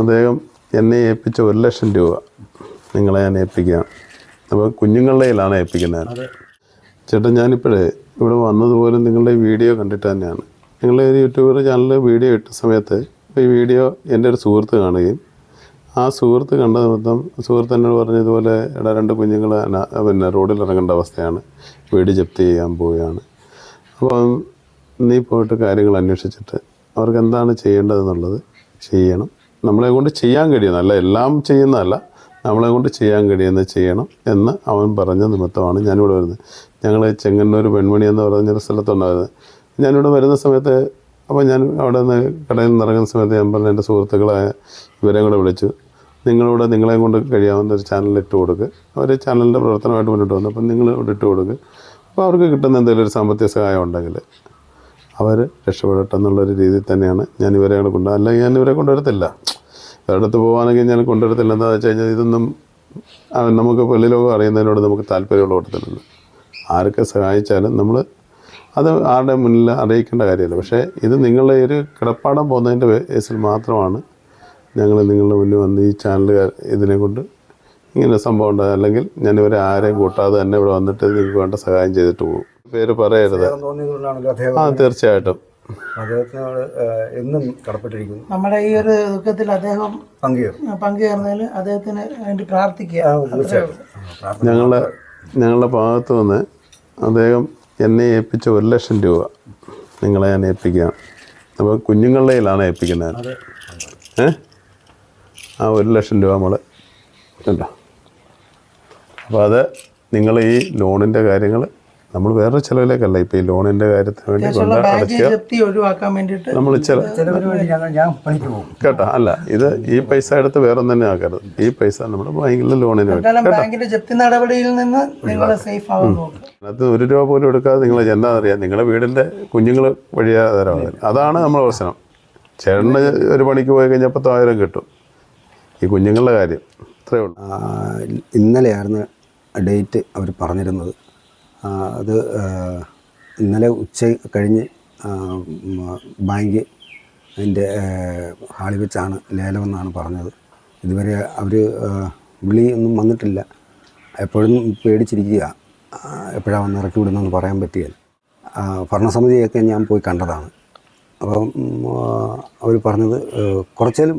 അദ്ദേഹം എന്നെ ഏൽപ്പിച്ച ഒരു ലക്ഷം രൂപ നിങ്ങളെ ഞാൻ ഏൽപ്പിക്കാം. അപ്പോൾ കുഞ്ഞുങ്ങളുടെ കയ്യിലാണ് ഏൽപ്പിക്കുന്നത്. ചേട്ടൻ ഞാനിപ്പോഴേ ഇവിടെ വന്നതുപോലും നിങ്ങളുടെ ഈ വീഡിയോ കണ്ടിട്ട് തന്നെയാണ്. നിങ്ങളുടെ ഒരു യൂട്യൂബർ ചാനലിൽ വീഡിയോ ഇട്ട സമയത്ത് ഇപ്പോൾ ഈ വീഡിയോ എന്റെ ഒരു സുഹൃത്ത് കാണുകയും ആ സുഹൃത്ത് കണ്ട നിമിത്തം സുഹൃത്ത് എന്നോട് പറഞ്ഞതുപോലെ എടാ രണ്ട് കുഞ്ഞുങ്ങൾ പിന്നെ റോഡിൽ ഇറങ്ങേണ്ട അവസ്ഥയാണ്. വീട് ജപ്തി ചെയ്യാൻ പോവുകയാണ്. അപ്പം നീ പോയിട്ട് കാര്യങ്ങൾ അന്വേഷിച്ചിട്ട് അവർക്ക് എന്താണ് ചെയ്യേണ്ടതെന്നുള്ളത് ചെയ്യണം. നമ്മളെ കൊണ്ട് ചെയ്യാൻ കഴിയുന്നതല്ല എല്ലാം ചെയ്യുന്നതല്ല നമ്മളെ കൊണ്ട് ചെയ്യാൻ കഴിയുന്നത് ചെയ്യണം എന്ന് അവൻ പറഞ്ഞ നിമിത്തമാണ് ഞാനിവിടെ വരുന്നത്. ഞങ്ങൾ ചെങ്ങന്നൂർ പെൺമണി എന്ന് പറഞ്ഞൊരു സ്ഥലത്തുണ്ടായിരുന്നത് ഞാനിവിടെ വരുന്ന സമയത്ത് അപ്പോൾ ഞാൻ അവിടെ നിന്ന് കടയിൽ നിന്ന് ഇറങ്ങുന്ന സമയത്ത് ഞാൻ പറഞ്ഞ എന്റെ സുഹൃത്തുക്കളായ ഇവരെ കൂടെ വിളിച്ചു. നിങ്ങളിവിടെ നിങ്ങളെ കൊണ്ട് കഴിയാവുന്ന ഒരു ചാനൽ ഇട്ട് കൊടുക്കുക അവർ ചാനലിന്റെ പ്രവർത്തനമായിട്ട് മുന്നോട്ട് വന്നു. അപ്പം നിങ്ങൾ ഇവിടെ ഇട്ട് കൊടുക്കുക അപ്പോൾ അവർക്ക് കിട്ടുന്ന എന്തെങ്കിലും ഒരു സാമ്പത്തിക സഹായം ഉണ്ടെങ്കിൽ അവർ രക്ഷപ്പെടട്ടെ എന്നുള്ളൊരു രീതിയിൽ തന്നെയാണ് ഞാൻ ഇവരെ കൊണ്ട് അല്ലെങ്കിൽ ഞാൻ ഇവരെ കൊണ്ടുവരത്തില്ല. ഒരിടത്ത് പോകാനെങ്കിൽ ഞാൻ കൊണ്ടുവരത്തില്ല. എന്താ വെച്ച് കഴിഞ്ഞാൽ ഇതൊന്നും അവൻ നമുക്ക് വെള്ളി ലോകം അറിയുന്നതിനോട് നമുക്ക് താല്പര്യമുള്ള കൂട്ടത്തിലുണ്ട്. ആരൊക്കെ സഹായിച്ചാലും നമ്മൾ അത് ആരുടെ മുന്നിൽ അറിയിക്കേണ്ട കാര്യമില്ല. പക്ഷേ ഇത് നിങ്ങളുടെ ഒരു കിടപ്പാടം പോകുന്നതിന്റെ കേസിൽ മാത്രമാണ് ഞങ്ങൾ നിങ്ങളുടെ മുന്നിൽ വന്ന് ഈ ചാനലുകാർ ഇതിനെ കൊണ്ട് ഇങ്ങനെ സംഭവം ഉണ്ടായത്. അല്ലെങ്കിൽ ഞാൻ ഇവരെ ആരെയും കൂട്ടാതെ തന്നെ ഇവിടെ വന്നിട്ട് നിങ്ങൾക്ക് വേണ്ട സഹായം ചെയ്തിട്ട് പോകും. പേര് പറയരുത്. ആ തീർച്ചയായിട്ടും. അദ്ദേഹത്തിനോട് എന്നും കടപ്പെട്ടിരിക്കുന്നു. നമ്മുടെ ഈ ഒരു ദുഃഖത്തിൽ അദ്ദേഹം പങ്കുചേർന്നു. പങ്കുചേർന്നതിൽ അദ്ദേഹത്തിന് വേണ്ടി പ്രാർത്ഥിക്കുക. ഞങ്ങളുടെ ഞങ്ങളുടെ ഭാഗത്ത് നിന്ന് അദ്ദേഹം എന്നെ ഏൽപ്പിച്ച ഒരു ലക്ഷം രൂപ നിങ്ങളെ ഞാൻ ഏൽപ്പിക്കാം അപ്പോൾ കുഞ്ഞുങ്ങളുടെയിലാണ് ഏൽപ്പിക്കുന്നത് ഏ? ആ ഒരു ലക്ഷം രൂപ നമ്മൾ കണ്ടോ അപ്പോൾ അത് നിങ്ങൾ ഈ ലോണിന്റെ കാര്യങ്ങൾ നമ്മൾ വേറെ ചിലവിലേക്കല്ല. ഇപ്പൊ ഈ ലോണിന്റെ കാര്യത്തിന് വേണ്ടി കൊണ്ട് അടയ്ക്കുക. നമ്മൾ ചില വേണ്ടി ഞാൻ പണിക്ക് പോകും. കേട്ടോ അല്ല ഇത് ഈ പൈസ എടുത്ത് വേറെ ഒന്നും തന്നെ ആക്കരുത്. ഈ പൈസ നമ്മുടെ ബാങ്കിലെ ലോണിന് വേണ്ടി. എന്തായാലും ജപ്തി നടപടിയിൽ നിന്ന് നിങ്ങൾ സേഫ് ആവാൻ നോക്കുക അത് ഒരു രൂപ പോലും എടുക്കാതെ നിങ്ങൾ എന്താ അറിയാം നിങ്ങളുടെ വീടിന്റെ കുഞ്ഞുങ്ങൾ വഴിയാതരമാണ് അതാണ് നമ്മുടെ പ്രശ്നം. ചേട്ടന് ഒരു പണിക്ക് പോയി കഴിഞ്ഞാൽ പത്തായിരം കിട്ടും. ഈ കുഞ്ഞുങ്ങളുടെ കാര്യം. ഇത്രയേ ഉള്ളൂ. ഇന്നലെയായിരുന്നു ഡേറ്റ് അവർ പറഞ്ഞിരുന്നത്. അത് ഇന്നലെ ഉച്ച കഴിഞ്ഞ് ബാങ്ക് അതിന്റെ ഹാളിൽ വെച്ചാണ് ലേലമെന്നാണ് പറഞ്ഞത്. ഇതുവരെ അവർ വിളി ഒന്നും വന്നിട്ടില്ല. എപ്പോഴും പേടിച്ചിരിക്കുക. എപ്പോഴാണ് വന്ന് ഇറക്കി വിടുന്നതെന്ന് പറയാൻ പറ്റിയത് ഭരണസമിതിയൊക്കെ ഞാൻ പോയി കണ്ടതാണ്. അപ്പം അവർ പറഞ്ഞത് കുറച്ചേലും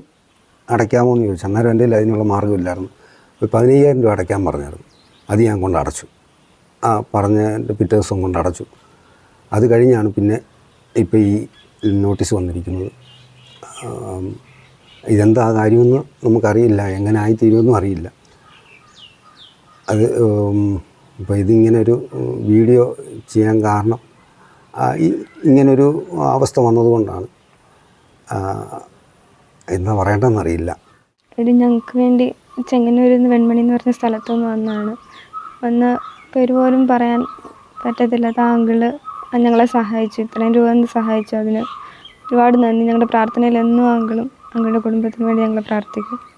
അടയ്ക്കാമോ എന്ന് ചോദിച്ചു. അന്നേരം എന്റെ കയ്യിൽ അതിനുള്ള മാർഗമില്ലായിരുന്നു. ഒരു പതിനയ്യായിരം രൂപ അടയ്ക്കാൻ പറഞ്ഞായിരുന്നു. അത് ഞാൻ കൊണ്ട് അടച്ചു. ആ പറഞ്ഞതിന്റെ പിറ്റേ ദിവസം കൊണ്ട് അടച്ചു. അത് കഴിഞ്ഞാണ് പിന്നെ ഇപ്പോൾ ഈ നോട്ടീസ് വന്നിരിക്കുന്നത്. ഇതെന്താ കാര്യമെന്ന് നമുക്കറിയില്ല. എങ്ങനെ ആയിത്തീരുമെന്നും അറിയില്ല. അത് ഇപ്പോൾ ഇതിങ്ങനെ ഒരു വീഡിയോ ചെയ്യാൻ കാരണം ഇങ്ങനൊരു അവസ്ഥ വന്നതുകൊണ്ടാണ്. എന്താ പറയേണ്ടതെന്നറിയില്ല. ഒരു ഞങ്ങൾക്ക് വേണ്ടി ചെങ്ങന്നൂരിൽ നിന്ന് വെൺമണി എന്ന് പറഞ്ഞ സ്ഥലത്തു നിന്ന് വന്നതാണ് വന്ന് പേര് പോലും പറയാൻ പറ്റത്തില്ല. താങ്കൾ ഞങ്ങളെ സഹായിച്ചു. ഇത്രയും രൂപ സഹായിച്ചു അതിന്. ഒരുപാട് നന്ദി. ഞങ്ങളുടെ പ്രാർത്ഥനയിൽ എന്നും ആങ്കിളും ഞങ്ങളുടെ കുടുംബത്തിന് വേണ്ടി ഞങ്ങൾ പ്രാർത്ഥിക്കും.